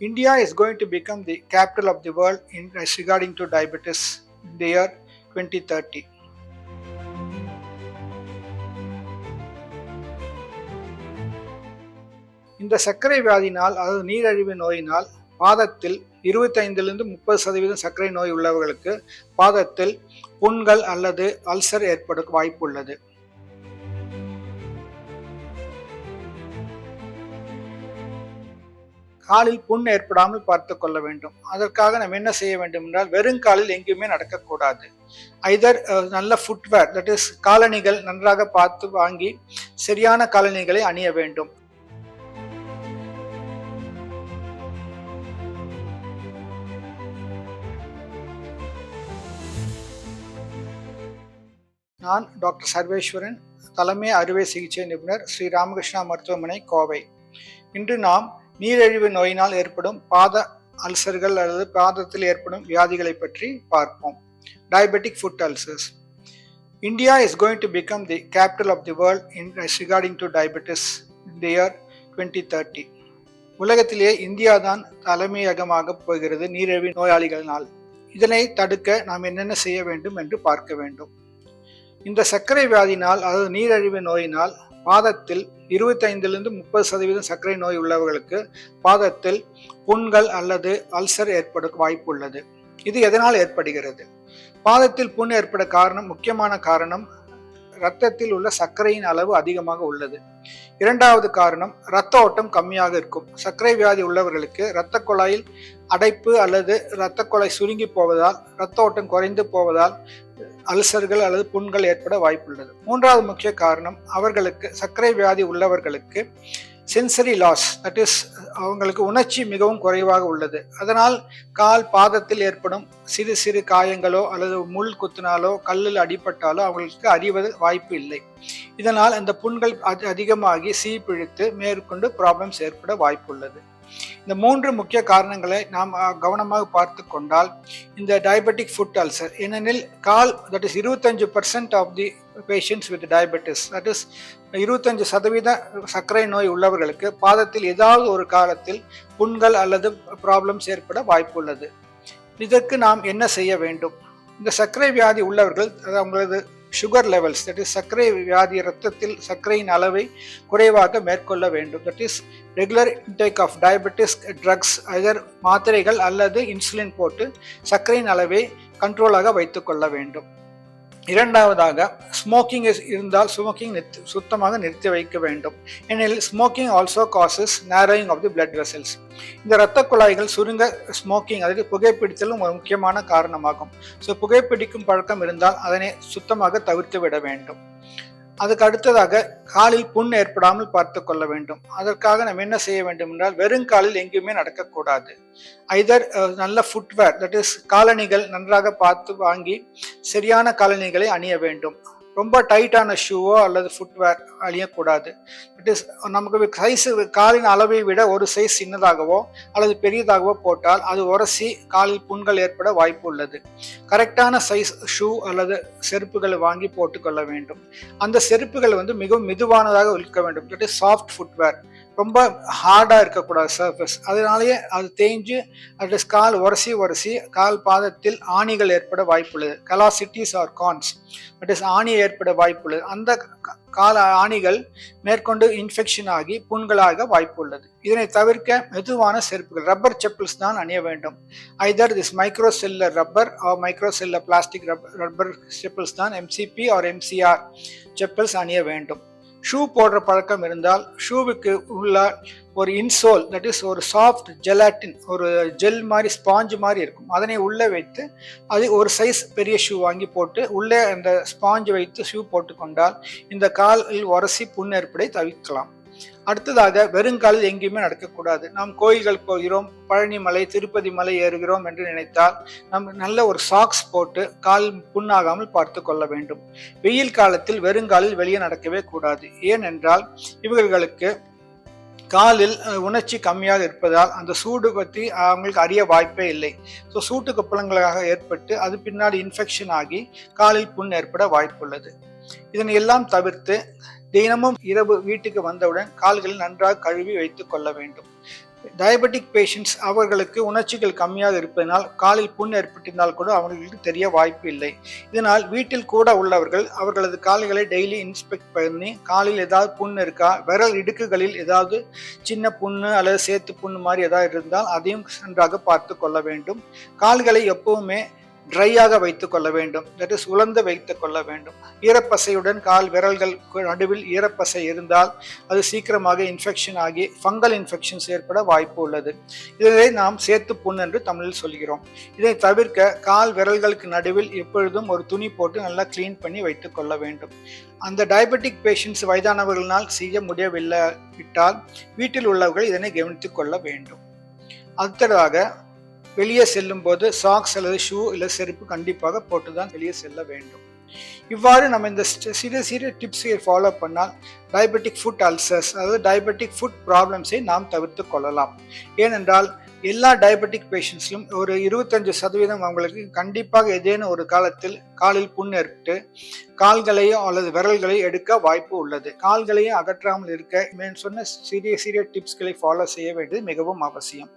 India is going to become the capital of the world in regarding to diabetes in the year 2030. இந்த சர்க்கரை வியாதினால் அதாவது நீரிழிவு நோயினால் பாதத்தில் இருபத்தைந்திலிருந்து முப்பது சதவீதம் சர்க்கரை நோய் உள்ளவர்களுக்கு பாதத்தில் புண்கள் அல்லது அல்சர் ஏற்பட வாய்ப்பு உள்ளது காலில் புண் ஏற்படாமல் பார்த்து கொள்ள வேண்டும். அதற்காக நம்ம என்ன செய்ய வேண்டும் என்றால் வெறும் காலில் எங்கேயுமே நடக்கக்கூடாது ஐதர் நல்ல ஃபுட்வேர் தட் இஸ் காலணிகள் நன்றாக பார்த்து வாங்கி சரியான காலணிகளை அணிய வேண்டும். நான் டாக்டர் சர்வேஸ்வரன் தலைமை அறுவை சிகிச்சை நிபுணர் ஸ்ரீ ராமகிருஷ்ணா மருத்துவமனை கோவை. இன்று நாம் நீரிழிவு நோயினால் ஏற்படும் பாத அல்சர்கள் அல்லது பாதத்தில் ஏற்படும் வியாதிகளை பற்றி பார்ப்போம். Diabetic foot ulcers India is going to become the capital of the world in regarding to diabetes in the year twenty thirty உலகத்திலேயே இந்தியா தான் தலைமையகமாக போகிறது நீரிழிவு நோயாளிகளினால். இதனை தடுக்க நாம் என்னென்ன செய்ய வேண்டும் என்று பார்க்க வேண்டும். இந்த சர்க்கரை வியாதினால் அதாவது நீரிழிவு நோயினால் பாதத்தில் இருபத்தைந்திலிருந்து முப்பது சதவீதம் சர்க்கரை நோய் உள்ளவர்களுக்கு பாதத்தில் புண்கள் அல்லது அல்சர் ஏற்பட வாய்ப்பு உள்ளது. இது எதனால் ஏற்படுகிறது? பாதத்தில் புண் ஏற்பட காரணம் முக்கியமான காரணம் இரத்தத்தில் உள்ள சர்க்கரையின் அளவு அதிகமாக உள்ளது. இரண்டாவது காரணம் இரத்த ஓட்டம் கம்மியாக இருக்கும். சர்க்கரை வியாதி உள்ளவர்களுக்கு இரத்த குழாயில் அடைப்பு அல்லது இரத்த குழாய் சுருங்கி போவதால் இரத்த ஓட்டம் குறைந்து போவதால் அல்சர்கள் அல்லது புண்கள் ஏற்பட வாய்ப்புள்ளது. மூன்றாவது முக்கிய காரணம் அவர்களுக்கு சர்க்கரை வியாதி உள்ளவர்களுக்கு சென்சரி லாஸ் தட் இஸ் அவங்களுக்கு உணர்ச்சி மிகவும் குறைவாக உள்ளது. அதனால் கால் பாதத்தில் ஏற்படும் சிறு சிறு காயங்களோ அல்லது முள் குத்தினாலோ கல்லில் அடிபட்டாலோ அவங்களுக்கு அறிவது வாய்ப்பு இல்லை. இதனால் அந்த புண்கள் அதிகமாகி சீப்பிழித்து மேற்கொண்டு ப்ராப்ளம்ஸ் ஏற்பட வாய்ப்புள்ளது. இந்த மூன்று முக்கிய காரணங்களை நாம் கவனமாக பார்த்து கொண்டால் இந்த டயபெட்டிக் ஃபுட் அல்சர் ஏனெனில் கால் தட் இஸ் இருபத்தஞ்சு percent of the patients with diabetes that is இருபத்தஞ்சு சதவீத சர்க்கரை நோய் உள்ளவர்களுக்கு பாதத்தில் ஏதாவது ஒரு காலத்தில் புண்கள் அல்லது ப்ராப்ளம்ஸ் ஏற்பட வாய்ப்புள்ளது இதற்கு நாம் என்ன செய்ய வேண்டும்? இந்த சர்க்கரை வியாதி உள்ளவர்கள் அவங்களது சுகர் லெவல்ஸ் தட் இஸ் சர்க்கரை வியாதி ரத்தத்தில் சர்க்கரையின் அளவை குறைவாக மேற்கொள்ள வேண்டும். That is regular intake of diabetes drugs other மாத்திரைகள் அல்லது இன்சுலின் போட்டு சர்க்கரையின் அளவை கண்ட்ரோலாக வைத்துக்கொள்ள வேண்டும். இரண்டாவதாக ஸ்மோக்கிங் இருந்தால் ஸ்மோக்கிங் நிறுத்தி சுத்தமாக நிறுத்தி வைக்க வேண்டும். ஏனெனில் smoking also causes narrowing of the blood vessels இந்த இரத்த குழாய்கள் சுருங்க ஸ்மோக்கிங் அதாவது புகைப்பிடித்தலும் ஒரு முக்கியமான காரணமாகும். ஸோ புகைப்பிடிக்கும் பழக்கம் இருந்தால் அதனை சுத்தமாக தவிர்த்து விட வேண்டும். அதுக்கு அடுத்ததாக காலில் புண் ஏற்படாமல் பார்த்து கொள்ள வேண்டும். அதற்காக நம்ம என்ன செய்ய வேண்டும் என்றால் வெறும் காலில் எங்கேயுமே நடக்கக்கூடாது. ஐதர் uh, நல்ல ஃபுட்வேர் தட் இஸ் காலணிகள் நன்றாக பார்த்து வாங்கி சரியான காலணிகளை அணிய வேண்டும். ரொம்ப டைட்டான ஷூவோ அல்லது ஃபுட்வேர் அழியக்கூடாது இட் இஸ் நமக்கு சைஸ் காலின் அளவை விட ஒரு சைஸ் சின்னதாகவோ அல்லது பெரியதாகவோ போட்டால் அது உரசி காலில் புண்கள் ஏற்பட வாய்ப்பு உள்ளது. கரெக்டான சைஸ் ஷூ அல்லது செருப்புகளை வாங்கி போட்டுக்கொள்ள வேண்டும். அந்த செருப்புகள் வந்து மிகவும் மெதுவானதாக இருக்க வேண்டும். இட் இஸ் சாஃப்ட் ஃபுட்வேர் ரொம்ப ஹார்டாக இருக்கக்கூடாது சர்ஃபஸ் அதனாலேயே அது தேஞ்சு அட் இஸ் கால் உரசி உரசி கால் பாதத்தில் ஆணிகள் ஏற்பட வாய்ப்புள்ளது. Callosities or corns at is ஆணி ஏற்பட வாய்ப்புள்ளது. அந்த கால ஆணிகள் மேற்கொண்டு இன்ஃபெக்ஷன் ஆகி புண்களாக வாய்ப்பு உள்ளது இதனை தவிர்க்க மெதுவான செருப்புகள் ரப்பர் செப்பல்ஸ் தான் அணிய வேண்டும். Either this micro cellular rubber or micro cellular plastic rubber rubber chappals தான் எம்சிபி ஆர் எம்சிஆர் செப்பல்ஸ் அணிய வேண்டும். ஷூ போடுற பழக்கம் இருந்தால் ஷூவுக்கு உள்ள ஒரு இன்சோல் தட் இஸ் ஒரு சாஃப்ட் ஜெலாட்டின் ஒரு ஜெல் மாதிரி ஸ்பாஞ்சு மாதிரி இருக்கும். அதனை உள்ளே வைத்து அது ஒரு சைஸ் பெரிய ஷூ வாங்கி போட்டு உள்ளே அந்த ஸ்பாஞ்சு வைத்து ஷூ போட்டுக்கொண்டால் இந்த காலில் உரசி புண் ஏற்படை தவிர்க்கலாம். அடுத்ததாக வெறுங்காலில் எங்கேயுமே நடக்கக்கூடாது. நாம் கோயில்கள் போகிறோம் பழனி மலை திருப்பதி மலை ஏறுகிறோம் என்று நினைத்தால் நம் நல்ல ஒரு சாக்ஸ் போட்டு கால் புண்ணாகாமல் பார்த்து கொள்ள வேண்டும். வெயில் காலத்தில் வெறுங்காலில் வெளியே நடக்கவே கூடாது. ஏனென்றால் இவர்களுக்கு காலில் உணர்ச்சி கம்மியாக இருப்பதால் அந்த சூடு பற்றி அவங்களுக்கு அறிய வாய்ப்பே இல்லை. ஸோ சூட்டு கப்பலங்களாக ஏற்பட்டு அது பின்னாடி இன்ஃபெக்ஷன் ஆகி காலில் புண் ஏற்பட வாய்ப்புள்ளது. இதனை எல்லாம் தவிர்த்து தினமும் இரவு வீட்டுக்கு வந்தவுடன் கால்களை நன்றாக கழுவி வைத்துக் கொள்ள வேண்டும். டயபெட்டிக் பேஷண்ட்ஸ் அவர்களுக்கு உணர்ச்சிகள் கம்மியாக இருப்பதனால் காலில் புண் ஏற்பட்டிருந்தால் கூட அவர்களுக்கு தெரிய வாய்ப்பு இல்லை. இதனால் வீட்டில் கூட உள்ளவர்கள் அவர்களது கால்களை டெய்லி இன்ஸ்பெக்ட் பண்ணி காலில் ஏதாவது புண் இருக்கா விரல் இடுக்குகளில் ஏதாவது சின்ன புண்ணு அல்லது சேத்து புண்ணு மாதிரி ஏதாவது இருந்தால் அதையும் நன்றாக பார்த்து கொள்ள வேண்டும். கால்களை எப்பவுமே ட்ரையாக வைத்து கொள்ள வேண்டும். தட் இஸ் உலர்ந்து வைத்து கொள்ள வேண்டும். ஈரப்பசையுடன் கால் விரல்கள் நடுவில் ஈரப்பசை இருந்தால் அது சீக்கிரமாக இன்ஃபெக்ஷன் ஆகி ஃபங்கல் இன்ஃபெக்ஷன்ஸ் ஏற்பட வாய்ப்பு உள்ளது. இதை நாம் சேர்த்து புண் என்று தமிழில் சொல்கிறோம். இதை தவிர்க்க கால் விரல்களுக்கு நடுவில் எப்பொழுதும் ஒரு துணி போட்டு நல்லா க்ளீன் பண்ணி வைத்துக் கொள்ள வேண்டும். அந்த டயபெட்டிக் பேஷண்ட்ஸ் வயதானவர்களால் செய்ய முடியவில்லை விட்டால் வீட்டில் உள்ளவர்கள் இதனை கவனித்துக் கொள்ள வேண்டும். அடுத்ததாக வெளியே செல்லும் போது சாக்ஸ் அல்லது ஷூ இல்லை செருப்பு கண்டிப்பாக போட்டு தான் வெளியே செல்ல வேண்டும். இவ்வாறு நம்ம இந்த சிறிய சிறிய டிப்ஸை ஃபாலோ பண்ணால் டயபெட்டிக் ஃபுட் அல்சர்ஸ் அதாவது டயபெட்டிக் ஃபுட் ப்ராப்ளம்ஸை நாம் தவிர்த்து கொள்ளலாம். ஏனென்றால் எல்லா டயபெட்டிக் பேஷண்ட்ஸ்லும் ஒரு இருபத்தஞ்சு சதவீதம் அவங்களுக்கு கண்டிப்பாக ஏதேனும் ஒரு காலத்தில் காலில் புண் ஏற்பட்டு கால்களையோ அல்லது விரல்களையோ எடுக்க வாய்ப்பு உள்ளது. கால்களையும் அகற்றாமல் இருக்க மேன் சொன்ன சிறிய சிறிய டிப்ஸ்களை ஃபாலோ செய்ய வேண்டியது மிகவும் அவசியம்.